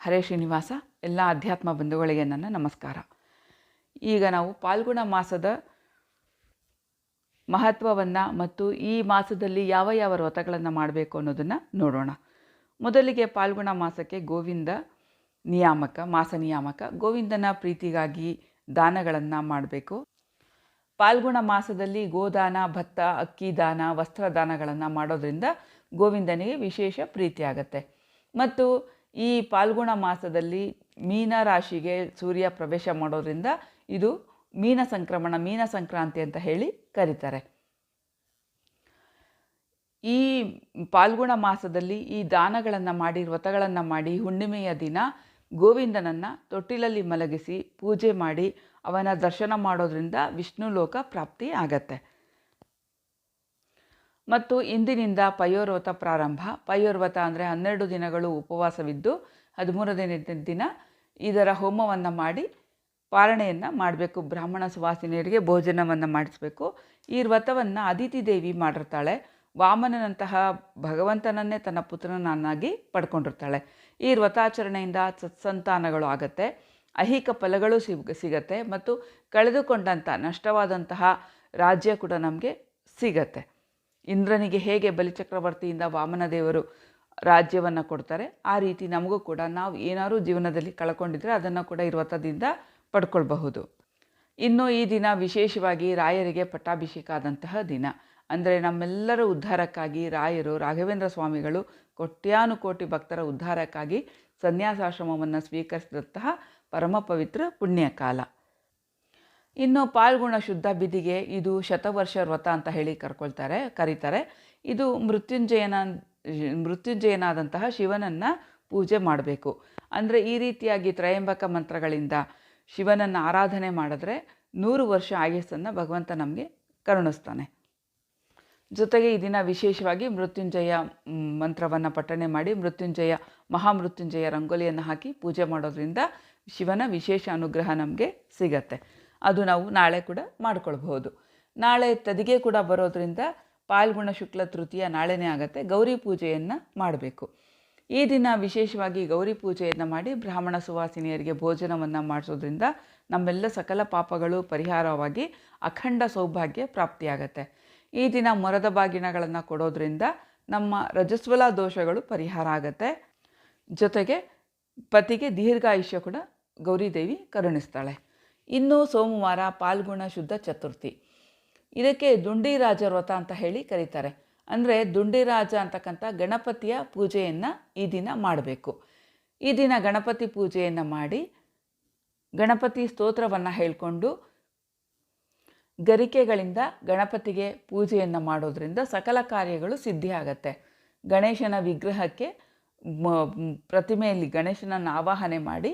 ಹರೇ ಶ್ರೀನಿವಾಸ, ಎಲ್ಲ ಅಧ್ಯಾತ್ಮ ಬಂಧುಗಳಿಗೆ ನನ್ನ ನಮಸ್ಕಾರ. ಈಗ ನಾವು ಪಾಲ್ಗುಣ ಮಾಸದ ಮಹತ್ವವನ್ನು ಮತ್ತು ಈ ಮಾಸದಲ್ಲಿ ಯಾವ ಯಾವ ವ್ರತಗಳನ್ನು ಮಾಡಬೇಕು ಅನ್ನೋದನ್ನು ನೋಡೋಣ. ಮೊದಲಿಗೆ ಪಾಲ್ಗುಣ ಮಾಸಕ್ಕೆ ಗೋವಿಂದ ನಿಯಾಮಕ, ಮಾಸ ನಿಯಾಮಕ, ಗೋವಿಂದನ ಪ್ರೀತಿಗಾಗಿ ದಾನಗಳನ್ನು ಮಾಡಬೇಕು. ಪಾಲ್ಗುಣ ಮಾಸದಲ್ಲಿ ಗೋದಾನ, ಭತ್ತ, ಅಕ್ಕಿ ದಾನ ವಸ್ತ್ರದಾನಗಳನ್ನು ಮಾಡೋದರಿಂದ ಗೋವಿಂದನಿಗೆ ವಿಶೇಷ ಪ್ರೀತಿ ಆಗುತ್ತೆ ಮತ್ತು ಈ ಪಾಲ್ಗುಣ ಮಾಸದಲ್ಲಿ ಮೀನ ರಾಶಿಗೆ ಸೂರ್ಯ ಪ್ರವೇಶ ಮಾಡೋದ್ರಿಂದ ಇದು ಮೀನ ಸಂಕ್ರಮಣ, ಮೀನ ಸಂಕ್ರಾಂತಿ ಅಂತ ಹೇಳಿ ಕರೀತಾರೆ. ಈ ಪಾಲ್ಗುಣ ಮಾಸದಲ್ಲಿ ಈ ದಾನಗಳನ್ನು ಮಾಡಿ, ವ್ರತಗಳನ್ನು ಮಾಡಿ, ಹುಣ್ಣಿಮೆಯ ದಿನ ಗೋವಿಂದನನ್ನು ತೊಟ್ಟಿಲಲ್ಲಿ ಮಲಗಿಸಿ ಪೂಜೆ ಮಾಡಿ ಅವನ ದರ್ಶನ ಮಾಡೋದ್ರಿಂದ ವಿಷ್ಣು ಲೋಕ ಪ್ರಾಪ್ತಿ ಆಗತ್ತೆ. ಮತ್ತು ಇಂದಿನಿಂದ ಪಯೋರ್ವತ ಪ್ರಾರಂಭ. ಪಯೋರ್ವತ ಅಂದರೆ ಹನ್ನೆರಡು ದಿನಗಳು ಉಪವಾಸವಿದ್ದು, ಹದಿಮೂರನೇ ದಿನ ಇದರ ಹೋಮವನ್ನು ಮಾಡಿ ಪಾರಣೆಯನ್ನು ಮಾಡಬೇಕು. ಬ್ರಾಹ್ಮಣ ಸುವಾಸಿನಿಯರಿಗೆ ಭೋಜನವನ್ನು ಮಾಡಿಸ್ಬೇಕು. ಈ ವ್ರತವನ್ನು ಅದಿತಿ ದೇವಿ ಮಾಡಿರ್ತಾಳೆ. ವಾಮನನಂತಹ ಭಗವಂತನನ್ನೇ ತನ್ನ ಪುತ್ರನನ್ನಾಗಿ ಪಡ್ಕೊಂಡಿರ್ತಾಳೆ. ಈ ವ್ರತಾಚರಣೆಯಿಂದ ಸತ್ಸಂತಾನಗಳು ಆಗತ್ತೆ. ಐಹಿಕ ಫಲಗಳು ಸಿಗ್, ಸಿಗತ್ತೆ. ಮತ್ತು ಕಳೆದುಕೊಂಡಂಥ ನಷ್ಟವಾದಂತಹ ರಾಜ್ಯ ಕೂಡ ನಮಗೆ ಸಿಗತ್ತೆ. ಇಂದ್ರನಿಗೆ ಹೇಗೆ ಬಲಿಚಕ್ರವರ್ತಿಯಿಂದ ವಾಮನ ದೇವರು ರಾಜ್ಯವನ್ನು ಕೊಡ್ತಾರೆ, ಆ ರೀತಿ ನಮಗೂ ಕೂಡ ನಾವು ಏನಾದರೂ ಜೀವನದಲ್ಲಿ ಕಳ್ಕೊಂಡಿದ್ರೆ ಅದನ್ನು ಕೂಡ ಇರುವತ್ತದಿಂದ ಪಡ್ಕೊಳ್ಬಹುದು. ಇನ್ನು ಈ ದಿನ ವಿಶೇಷವಾಗಿ ರಾಯರಿಗೆ ಪಟ್ಟಾಭಿಷೇಕ ಆದಂತಹ ದಿನ. ಅಂದರೆ ನಮ್ಮೆಲ್ಲರ ಉದ್ಧಾರಕ್ಕಾಗಿ ರಾಯರು, ರಾಘವೇಂದ್ರ ಸ್ವಾಮಿಗಳು ಕೋಟ್ಯಾನುಕೋಟಿ ಭಕ್ತರ ಉದ್ಧಾರಕ್ಕಾಗಿ ಸನ್ಯಾಸಾಶ್ರಮವನ್ನು ಸ್ವೀಕರಿಸಿದಂತಹ ಪರಮ ಪವಿತ್ರ ಪುಣ್ಯಕಾಲ. ಇನ್ನು ಪಾಲ್ಗುಣ ಶುದ್ಧ ಬಿದಿಗೆ ಇದು ಶತವರ್ಷ ವ್ರತ ಅಂತ ಹೇಳಿ ಕರ್ಕೊಳ್ತಾರೆ, ಕರೀತಾರೆ. ಇದು ಮೃತ್ಯುಂಜಯನ, ಮೃತ್ಯುಂಜಯನಾದಂತಹ ಶಿವನನ್ನು ಪೂಜೆ ಮಾಡಬೇಕು. ಅಂದರೆ ಈ ರೀತಿಯಾಗಿ ತ್ರಯಂಬಕ ಮಂತ್ರಗಳಿಂದ ಶಿವನನ್ನು ಆರಾಧನೆ ಮಾಡಿದ್ರೆ ನೂರು ವರ್ಷ ಆಯಸ್ಸನ್ನು ಭಗವಂತ ನಮಗೆ ಕರುಣಿಸ್ತಾನೆ. ಜೊತೆಗೆ ಈ ದಿನ ವಿಶೇಷವಾಗಿ ಮೃತ್ಯುಂಜಯ ಮಂತ್ರವನ್ನು ಪಠಣೆ ಮಾಡಿ ಮೃತ್ಯುಂಜಯ, ಮಹಾಮೃತ್ಯುಂಜಯ ರಂಗೋಲಿಯನ್ನು ಹಾಕಿ ಪೂಜೆ ಮಾಡೋದ್ರಿಂದ ಶಿವನ ವಿಶೇಷ ಅನುಗ್ರಹ ನಮಗೆ ಸಿಗತ್ತೆ. ಅದು ನಾವು ನಾಳೆ ಕೂಡ ಮಾಡ್ಕೊಳ್ಬಹುದು. ನಾಳೆ ತದಿಗೆ ಕೂಡ ಬರೋದ್ರಿಂದ ಪಾಲ್ಗುಣ ಶುಕ್ಲ ತೃತೀಯ ನಾಳೆನೇ ಆಗುತ್ತೆ. ಗೌರಿ ಪೂಜೆಯನ್ನು ಮಾಡಬೇಕು. ಈ ದಿನ ವಿಶೇಷವಾಗಿ ಗೌರಿ ಪೂಜೆಯನ್ನು ಮಾಡಿ ಬ್ರಾಹ್ಮಣ ಸುವಾಸಿನಿಯರಿಗೆ ಭೋಜನವನ್ನು ಮಾಡಿಸೋದ್ರಿಂದ ನಮ್ಮೆಲ್ಲ ಸಕಲ ಪಾಪಗಳು ಪರಿಹಾರವಾಗಿ ಅಖಂಡ ಸೌಭಾಗ್ಯ ಪ್ರಾಪ್ತಿಯಾಗತ್ತೆ. ಈ ದಿನ ಮರದ ಬಾಗಿನಗಳನ್ನು ಕೊಡೋದ್ರಿಂದ ನಮ್ಮ ರಜಸ್ವಲ ದೋಷಗಳು ಪರಿಹಾರ ಆಗತ್ತೆ. ಜೊತೆಗೆ ಪತಿಗೆ ದೀರ್ಘಾಯುಷ್ಯ ಕೂಡ ಗೌರಿದೇವಿ ಕರುಣಿಸ್ತಾಳೆ. ಇನ್ನು ಸೋಮವಾರ ಪಾಲ್ಗುಣ ಶುದ್ಧ ಚತುರ್ಥಿ. ಇದಕ್ಕೆ ದುಂಡಿರಾಜ ವ್ರತ ಅಂತ ಹೇಳಿ ಕರೀತಾರೆ. ಅಂದರೆ ದುಂಡಿರಾಜ ಅಂತಕ್ಕಂಥ ಗಣಪತಿಯ ಪೂಜೆಯನ್ನು ಈ ದಿನ ಮಾಡಬೇಕು. ಈ ದಿನ ಗಣಪತಿ ಪೂಜೆಯನ್ನು ಮಾಡಿ ಗಣಪತಿ ಸ್ತೋತ್ರವನ್ನು ಹೇಳಿಕೊಂಡು ಗರಿಕೆಗಳಿಂದ ಗಣಪತಿಗೆ ಪೂಜೆಯನ್ನು ಮಾಡೋದರಿಂದ ಸಕಲ ಕಾರ್ಯಗಳು ಸಿದ್ಧಿಯಾಗತ್ತೆ. ಗಣೇಶನ ವಿಗ್ರಹಕ್ಕೆ ಪ್ರತಿಮೆಯಲ್ಲಿ ಗಣೇಶನನ್ನು ಆವಾಹನೆ ಮಾಡಿ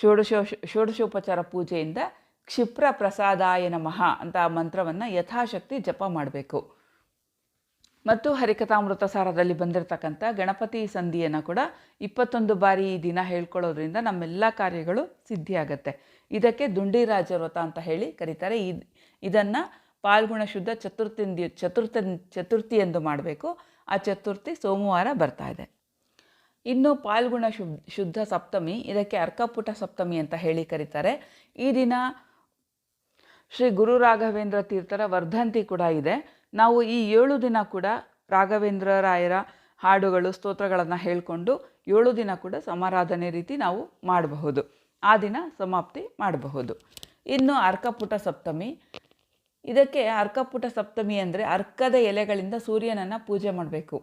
ಷೋಡಶೋ ಷೋಡಶೋಪಚಾರ ಪೂಜೆಯಿಂದ ಕ್ಷಿಪ್ರ ಪ್ರಸಾದಾಯ ನಮಃ ಅಂತ ಆ ಮಂತ್ರವನ್ನು ಯಥಾಶಕ್ತಿ ಜಪ ಮಾಡಬೇಕು. ಮತ್ತು ಹರಿಕಥಾಮೃತ ಸಾರದಲ್ಲಿ ಬಂದಿರತಕ್ಕಂಥ ಗಣಪತಿ ಸಂಧಿಯನ್ನು ಕೂಡ ಇಪ್ಪತ್ತೊಂದು ಬಾರಿ ಈ ದಿನ ಹೇಳ್ಕೊಳ್ಳೋದ್ರಿಂದ ನಮ್ಮೆಲ್ಲ ಕಾರ್ಯಗಳು ಸಿದ್ಧಿಯಾಗತ್ತೆ. ಇದಕ್ಕೆ ದುಂಡಿರಾಜ ವ್ರತ ಅಂತ ಹೇಳಿ ಕರೀತಾರೆ. ಈ ಇದನ್ನು ಪಾಲ್ಗುಣ ಶುದ್ಧ ಚತುರ್ಥಿ ಚತುರ್ಥ, ಚತುರ್ಥಿ ಎಂದು ಮಾಡಬೇಕು. ಆ ಚತುರ್ಥಿ ಸೋಮವಾರ ಬರ್ತಾ ಇದೆ. ಇನ್ನು ಪಾಲ್ಗುಣ ಶುದ್ಧ ಶುದ್ಧ ಸಪ್ತಮಿ, ಇದಕ್ಕೆ ಅರ್ಕಪುಟ ಸಪ್ತಮಿ ಅಂತ ಹೇಳಿ ಕರೀತಾರೆ. ಈ ದಿನ ಶ್ರೀ ಗುರು ರಾಘವೇಂದ್ರ ತೀರ್ಥರ ವರ್ಧಂತಿ ಕೂಡ ಇದೆ. ನಾವು ಈ ಏಳು ದಿನ ಕೂಡ ರಾಘವೇಂದ್ರ ರಾಯರ ಹಾಡುಗಳು, ಸ್ತೋತ್ರಗಳನ್ನು ಹೇಳಿಕೊಂಡು ಏಳು ದಿನ ಕೂಡ ಸಮಾರಾಧನೆ ರೀತಿ ನಾವು ಮಾಡಬಹುದು. ಆ ದಿನ ಸಮಾಪ್ತಿ ಮಾಡಬಹುದು. ಇನ್ನು ಅರ್ಕಪುಟ ಸಪ್ತಮಿ. ಇದಕ್ಕೆ ಅರ್ಕಪುಟ ಸಪ್ತಮಿ ಅಂದರೆ ಅರ್ಕದ ಎಲೆಗಳಿಂದ ಸೂರ್ಯನನ್ನು ಪೂಜೆ ಮಾಡಬೇಕು.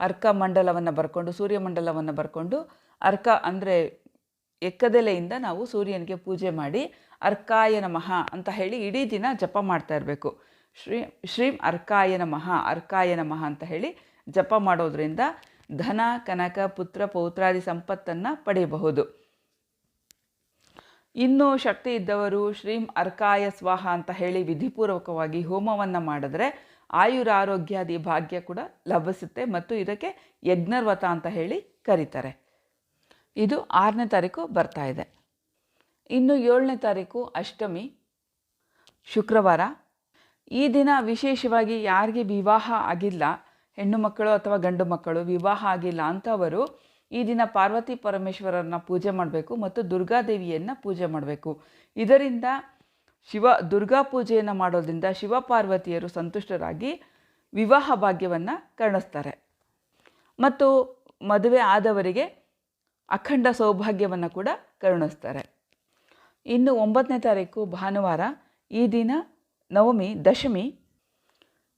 ಅರ್ಕ ಮಂಡಲವನ್ನು ಬರ್ಕೊಂಡು ಸೂರ್ಯಮಂಡಲವನ್ನು ಬರ್ಕೊಂಡು, ಅರ್ಕ ಅಂದರೆ ಎಕ್ಕದೆಲೆಯಿಂದ ನಾವು ಸೂರ್ಯನಿಗೆ ಪೂಜೆ ಮಾಡಿ, ಅರ್ಕಾಯ ನಮಃ ಅಂತ ಹೇಳಿ ಇಡೀ ದಿನ ಜಪ ಮಾಡ್ತಾ ಇರಬೇಕು. ಶ್ರೀ, ಶ್ರೀಂ ಅರ್ಕಾಯ ನಮಃ ಅರ್ಕಾಯ ನಮಃ ಅಂತ ಹೇಳಿ ಜಪ ಮಾಡೋದ್ರಿಂದ ಧನ, ಕನಕ, ಪುತ್ರ, ಪೌತ್ರಾದಿ ಸಂಪತ್ತನ್ನು ಪಡೆಯಬಹುದು. ಇನ್ನೂ ಶಕ್ತಿ ಇದ್ದವರು ಶ್ರೀಂ ಅರ್ಕಾಯ ಸ್ವಾಹ ಅಂತ ಹೇಳಿ ವಿಧಿಪೂರ್ವಕವಾಗಿ ಹೋಮವನ್ನು ಮಾಡಿದ್ರೆ ಆಯುರಾರೋಗ್ಯಾದಿ ಭಾಗ್ಯ ಕೂಡ ಲಭಿಸುತ್ತೆ ಮತ್ತು ಇದಕ್ಕೆ ಯಜ್ಞರ್ವತ ಅಂತ ಹೇಳಿ ಕರೀತಾರೆ. ಇದು ಆರನೇ ತಾರೀಕು ಬರ್ತಾ ಇದೆ. ಇನ್ನು ಏಳನೇ ತಾರೀಕು ಅಷ್ಟಮಿ, ಶುಕ್ರವಾರ. ಈ ದಿನ ವಿಶೇಷವಾಗಿ ಯಾರಿಗೆ ವಿವಾಹ ಆಗಿಲ್ಲ, ಹೆಣ್ಣು ಮಕ್ಕಳು ಅಥವಾ ಗಂಡು ಮಕ್ಕಳು ವಿವಾಹ ಆಗಿಲ್ಲ ಅಂಥವರು ಈ ದಿನ ಪಾರ್ವತಿ ಪರಮೇಶ್ವರರನ್ನ ಪೂಜೆ ಮಾಡಬೇಕು ಮತ್ತು ದುರ್ಗಾದೇವಿಯನ್ನು ಪೂಜೆ ಮಾಡಬೇಕು. ಇದರಿಂದ ಶಿವ ದುರ್ಗಾ ಪೂಜೆಯನ್ನು ಮಾಡೋದ್ರಿಂದ ಶಿವ ಪಾರ್ವತಿಯರು ಸಂತುಷ್ಟರಾಗಿ ವಿವಾಹ ಭಾಗ್ಯವನ್ನು ಕರ್ಣಿಸ್ತಾರೆ. ಮತ್ತು ಮದುವೆ ಆದವರಿಗೆ ಅಖಂಡ ಸೌಭಾಗ್ಯವನ್ನು ಕೂಡ ಕರುಣಿಸ್ತಾರೆ. ಇನ್ನು ಒಂಬತ್ತನೇ ತಾರೀಕು ಭಾನುವಾರ ಈ ದಿನ ನವಮಿ, ದಶಮಿ,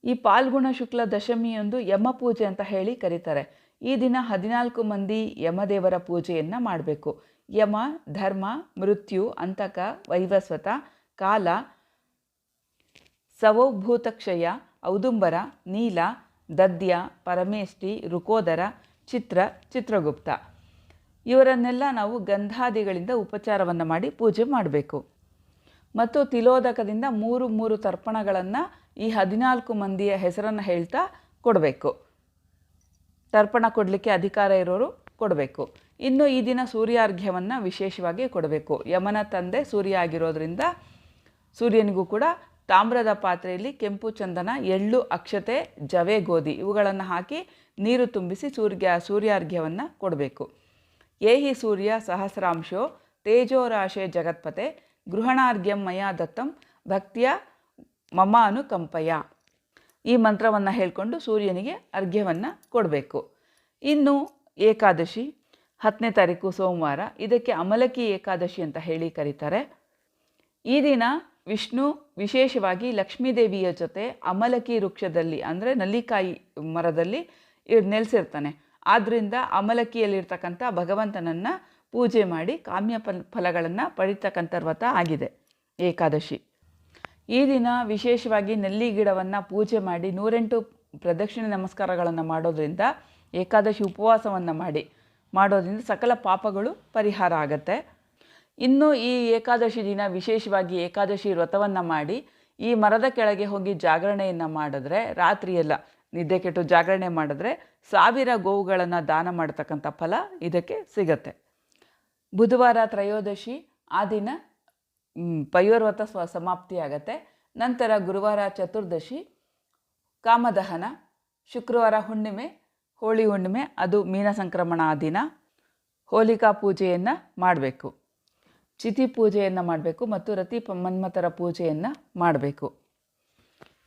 ಈ ಪಾಲ್ಗುಣ ಶುಕ್ಲ ದಶಮಿಯೊಂದು ಯಮ ಪೂಜೆ ಅಂತ ಹೇಳಿ ಕರೀತಾರೆ. ಈ ದಿನ ಹದಿನಾಲ್ಕು ಮಂದಿ ಯಮದೇವರ ಪೂಜೆಯನ್ನು ಮಾಡಬೇಕು. ಯಮ, ಧರ್ಮ, ಮೃತ್ಯು, ಅಂತಕ, ವೈವಸ್ವತ ಕಾಲ ಸವೋಭೂತಕ್ಷಯ ಔದುಂಬರ, ನೀಲ, ದದ್ಯ, ಪರಮೇಷ್ಠಿ, ರುಕೋದರ, ಚಿತ್ರ, ಚಿತ್ರಗುಪ್ತ. ಇವರನ್ನೆಲ್ಲ ನಾವು ಗಂಧಾದಿಗಳಿಂದ ಉಪಚಾರವನ್ನು ಮಾಡಿ ಪೂಜೆ ಮಾಡಬೇಕು. ಮತ್ತು ತಿಲೋದಕದಿಂದ ಮೂರು ಮೂರು ತರ್ಪಣಗಳನ್ನು ಈ ಹದಿನಾಲ್ಕು ಮಂದಿಯ ಹೆಸರನ್ನು ಹೇಳ್ತಾ ಕೊಡಬೇಕು. ತರ್ಪಣ ಕೊಡಲಿಕ್ಕೆ ಅಧಿಕಾರ ಇರೋರು ಕೊಡಬೇಕು. ಇನ್ನು ಈ ದಿನ ಸೂರ್ಯಾರ್ಘ್ಯವನ್ನು ವಿಶೇಷವಾಗಿ ಕೊಡಬೇಕು. ಯಮನ ತಂದೆ ಸೂರ್ಯ ಆಗಿರೋದ್ರಿಂದ ಸೂರ್ಯನಿಗೂ ಕೂಡ ತಾಮ್ರದ ಪಾತ್ರೆಯಲ್ಲಿ ಕೆಂಪು ಚಂದನ, ಎಳ್ಳು, ಅಕ್ಷತೆ, ಜವೆ, ಗೋಧಿ ಇವುಗಳನ್ನು ಹಾಕಿ ನೀರು ತುಂಬಿಸಿ ಸೂರ್ಯ, ಸೂರ್ಯಾರ್ಘ್ಯವನ್ನು ಕೊಡಬೇಕು. ಏಹಿ ಸೂರ್ಯ ಸಹಸ್ರಾಂಶೋ, ತೇಜೋರಾಶೆ ಜಗತ್ಪತೆ, ಗೃಹಣಾರ್ಘ್ಯಂ ಮಯಾ ದತ್ತಂ, ಭಕ್ತಿಯ ಮಮಾನುಕಂಪಯ ಈ ಮಂತ್ರವನ್ನು ಹೇಳಿಕೊಂಡು ಸೂರ್ಯನಿಗೆ ಅರ್ಘ್ಯವನ್ನು ಕೊಡಬೇಕು. ಇನ್ನು ಏಕಾದಶಿ, ಹತ್ತನೇ ತಾರೀಕು ಸೋಮವಾರ, ಇದಕ್ಕೆ ಅಮಲಕಿ ಏಕಾದಶಿ ಅಂತ ಹೇಳಿ ಕರೀತಾರೆ. ಈ ದಿನ ವಿಷ್ಣು ವಿಶೇಷವಾಗಿ ಲಕ್ಷ್ಮೀದೇವಿಯ ಜೊತೆ ಅಮಲಕಿ ವೃಕ್ಷದಲ್ಲಿ ಅಂದರೆ ನಲ್ಲಿಕಾಯಿ ಮರದಲ್ಲಿ ನೆಲೆಸಿರ್ತಾನೆ. ಆದ್ದರಿಂದ ಅಮಲಕಿಯಲ್ಲಿರ್ತಕ್ಕಂಥ ಭಗವಂತನನ್ನು ಪೂಜೆ ಮಾಡಿ ಕಾಮ್ಯ ಫಲ, ಫಲಗಳನ್ನು ಪಡಿತಕ್ಕಂಥ ವ್ರತ ಆಗಿದೆ ಏಕಾದಶಿ. ಈ ದಿನ ವಿಶೇಷವಾಗಿ ನೆಲ್ಲಿ ಗಿಡವನ್ನು ಪೂಜೆ ಮಾಡಿ ನೂರೆಂಟು ಪ್ರದಕ್ಷಿಣೆ ನಮಸ್ಕಾರಗಳನ್ನು ಮಾಡೋದರಿಂದ ಏಕಾದಶಿ ಉಪವಾಸವನ್ನು ಮಾಡಿ ಮಾಡೋದ್ರಿಂದ ಸಕಲ ಪಾಪಗಳು ಪರಿಹಾರ ಆಗತ್ತೆ. ಇನ್ನು ಈ ಏಕಾದಶಿ ದಿನ ವಿಶೇಷವಾಗಿ ಏಕಾದಶಿ ವ್ರತವನ್ನು ಮಾಡಿ ಈ ಮರದ ಕೆಳಗೆ ಹೋಗಿ ಜಾಗರಣೆಯನ್ನು ಮಾಡಿದ್ರೆ ರಾತ್ರಿಯೆಲ್ಲ ನಿದ್ದೆ ಕೆಟ್ಟು ಜಾಗರಣೆ ಮಾಡಿದ್ರೆ ಸಾವಿರ ಗೋವುಗಳನ್ನು ದಾನ ಮಾಡತಕ್ಕಂಥ ಫಲ ಇದಕ್ಕೆ ಸಿಗತ್ತೆ. ಬುಧವಾರ ತ್ರಯೋದಶಿ ಆ ದಿನ ಪಯೋರ್ವತ ಸ್ವ ಸಮಾಪ್ತಿಯಾಗತ್ತೆ ನಂತರ ಗುರುವಾರ ಚತುರ್ದಶಿ, ಕಾಮದಹನ, ಶುಕ್ರವಾರ ಹುಣ್ಣಿಮೆ, ಹೋಳಿ ಹುಣ್ಣಿಮೆ, ಅದು ಮೀನ ಸಂಕ್ರಮಣ ಆ ದಿನ. ಹೋಲಿಕಾ ಪೂಜೆಯನ್ನು ಮಾಡಬೇಕು. ಚಿತಿ ಪೂಜೆಯನ್ನು ಮಾಡಬೇಕು ಮತ್ತು ರತಿ ಮನ್ಮಥರ ಪೂಜೆಯನ್ನು ಮಾಡಬೇಕು.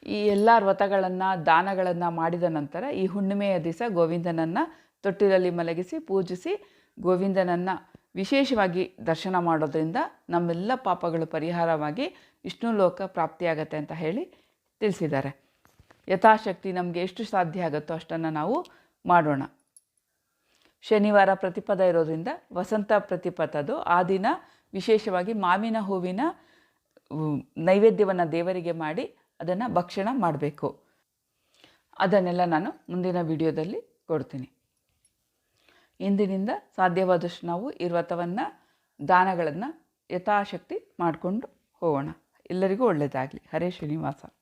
ಈ ಎಲ್ಲ ವ್ರತಗಳನ್ನು, ದಾನಗಳನ್ನು ಮಾಡಿದ ನಂತರ ಈ ಹುಣ್ಣಿಮೆಯ ದಿವಸ ಗೋವಿಂದನನ್ನು ತೊಟ್ಟಿಲಲ್ಲಿ ಮಲಗಿಸಿ ಪೂಜಿಸಿ ಗೋವಿಂದನನ್ನು ವಿಶೇಷವಾಗಿ ದರ್ಶನ ಮಾಡೋದ್ರಿಂದ ನಮ್ಮೆಲ್ಲ ಪಾಪಗಳು ಪರಿಹಾರವಾಗಿ ವಿಷ್ಣು ಲೋಕ ಪ್ರಾಪ್ತಿಯಾಗತ್ತೆ ಅಂತ ಹೇಳಿ ತಿಳಿಸಿದ್ದಾರೆ. ಯಥಾಶಕ್ತಿ ನಮಗೆ ಎಷ್ಟು ಸಾಧ್ಯ ಆಗುತ್ತೋ ಅಷ್ಟನ್ನು ನಾವು ಮಾಡೋಣ. ಶನಿವಾರ ಪ್ರತಿಪದ ಇರೋದ್ರಿಂದ ವಸಂತ ಪ್ರತಿಪದದು ಆ ದಿನ ವಿಶೇಷವಾಗಿ ಮಾವಿನ ಹೂವಿನ ನೈವೇದ್ಯವನ್ನು ದೇವರಿಗೆ ಮಾಡಿ ಅದನ್ನು ಭಕ್ಷಣ ಮಾಡಬೇಕು. ಅದನ್ನೆಲ್ಲ ನಾನು ಮುಂದಿನ ವಿಡಿಯೋದಲ್ಲಿ ಕೊಡ್ತೀನಿ. ಇಂದಿನಿಂದ ಸಾಧ್ಯವಾದಷ್ಟು ನಾವು ಈ ವ್ರತವನ್ನು, ದಾನಗಳನ್ನು ಯಥಾಶಕ್ತಿ ಮಾಡಿಕೊಂಡು ಹೋಗೋಣ. ಎಲ್ಲರಿಗೂ ಒಳ್ಳೆಯದಾಗಲಿ ಹರೇ ಶ್ರೀನಿವಾಸ.